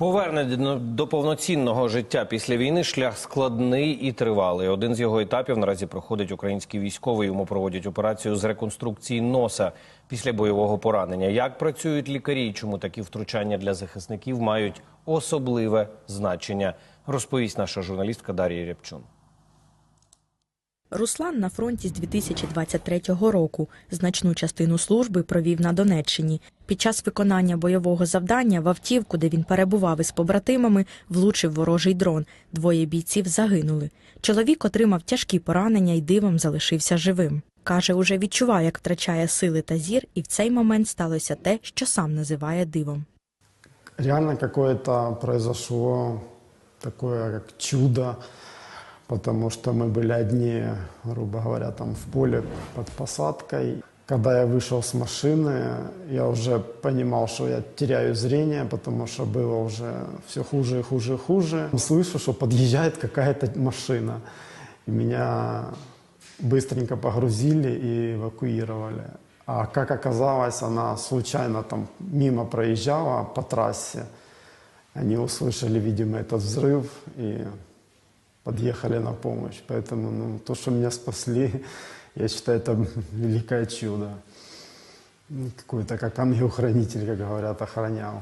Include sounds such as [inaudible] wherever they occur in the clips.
Повернення до повноцінного життя після війни шлях складний і тривалий. Один з його етапів наразі проходить український військовий. Йому проводять операцію з реконструкції носа після бойового поранення. Як працюють лікарі чому такі втручання для захисників мають особливе значення? Розповість наша журналістка Дар'я Рябчун. Руслан на фронті з 2023 року. Значну частину служби провів на Донеччині. Під час виконання бойового завдання в автівку, де він перебував із побратимами, влучив ворожий дрон. Двоє бійців загинули. Чоловік отримав тяжкі поранення і дивом залишився живим. Каже, уже відчуває, як втрачає сили та зір, і в цей момент сталося те, що сам називає дивом. Реально какое-то произошло такое как чудо, потому что мы были одни, грубо говоря, там в поле под посадкой. Когда я вышел с машины, я уже понимал, что я теряю зрение, потому что было уже все хуже и хуже и хуже. Слышу, что подъезжает какая-то машина. И меня быстренько погрузили и эвакуировали. А как оказалось, она случайно там мимо проезжала по трассе. Они услышали, видимо, этот взрыв и подъехали на помощь. Поэтому ну, то, что меня спасли, [laughs] я считаю, это [laughs] великое чудо. Ну, Какой-то как ангел-хранитель, как говорят, охранял.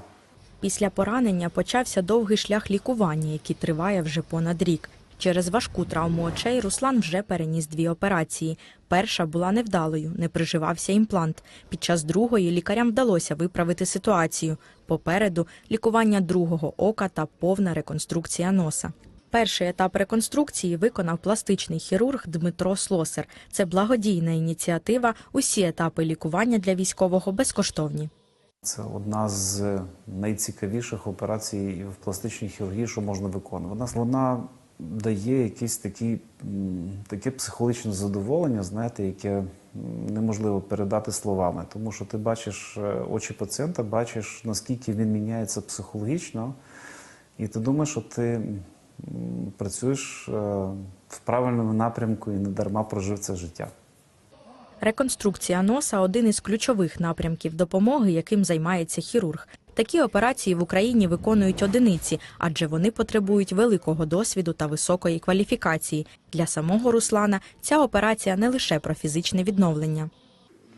Після поранення почався довгий шлях лікування, який триває вже понад рік. Через важку травму очей Руслан вже переніс дві операції. Перша була невдалою, не приживався імплант. Під час другої лікарям вдалося виправити ситуацію. Попереду лікування другого ока та повна реконструкція носа. Перший етап реконструкції виконав пластичний хірург Дмитро Слосер. Це благодійна ініціатива. Усі етапи лікування для військового безкоштовні. Це одна з найцікавіших операцій в пластичній хірургії, що можна виконувати. Вона, дає якесь такі, таке психологічне задоволення, знаєте, яке неможливо передати словами. Тому що ти бачиш е, очі пацієнта, бачиш, наскільки він міняється психологічно, і ти думаєш, що ти працюєш е, в правильному напрямку і не дарма прожив це життя. Реконструкція носа один із ключових напрямків допомоги, яким займається хірург. Такі операції в Україні виконують одиниці, адже вони потребують великого досвіду та високої кваліфікації. Для самого Руслана ця операція не лише про фізичне відновлення.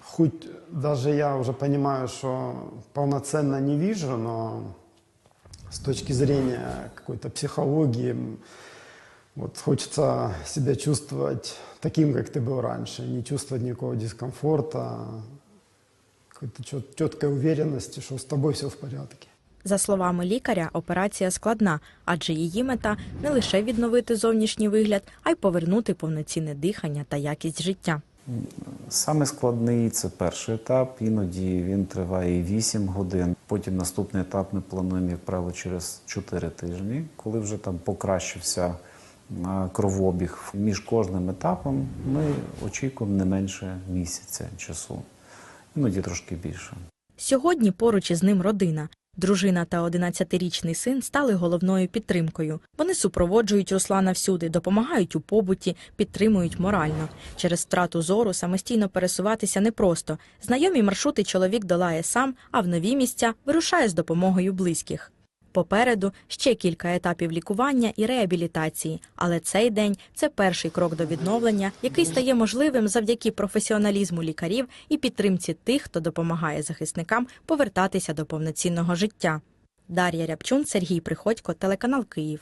Хоть даже я уже понимаю, что полноценно не вижу, но с точки зрения какой-то психологии, вот хочется себя чувствовать таким, как ты был раньше, не чувствовать никакого дискомфорта, какой-то чет- четкой уверенности, что с тобой все в порядке. За словами лікаря, операція складна, адже її мета не лише відновити зовнішній вигляд, а й повернути повноцінне дихання та якість життя. Саме складний це перший етап. Іноді він триває 8 годин. Потім наступний етап ми плануємо, як правило, через 4 тижні, коли вже там покращився а, кровообіг. Між кожним етапом ми очікуємо не менше місяця часу, іноді трошки більше. Сьогодні поруч із ним родина. Дружина та 11-річний син стали головною підтримкою. Вони супроводжують Руслана всюди, допомагають у побуті, підтримують морально. Через втрату зору самостійно пересуватися непросто. Знайомі маршрути чоловік долає сам, а в нові місця вирушає з допомогою близьких. Попереду ще кілька етапів лікування і реабілітації, але цей день це перший крок до відновлення, який стає можливим завдяки професіоналізму лікарів і підтримці тих, хто допомагає захисникам повертатися до повноцінного життя. Дар'я Рябчун, Сергій Приходько, телеканал Київ.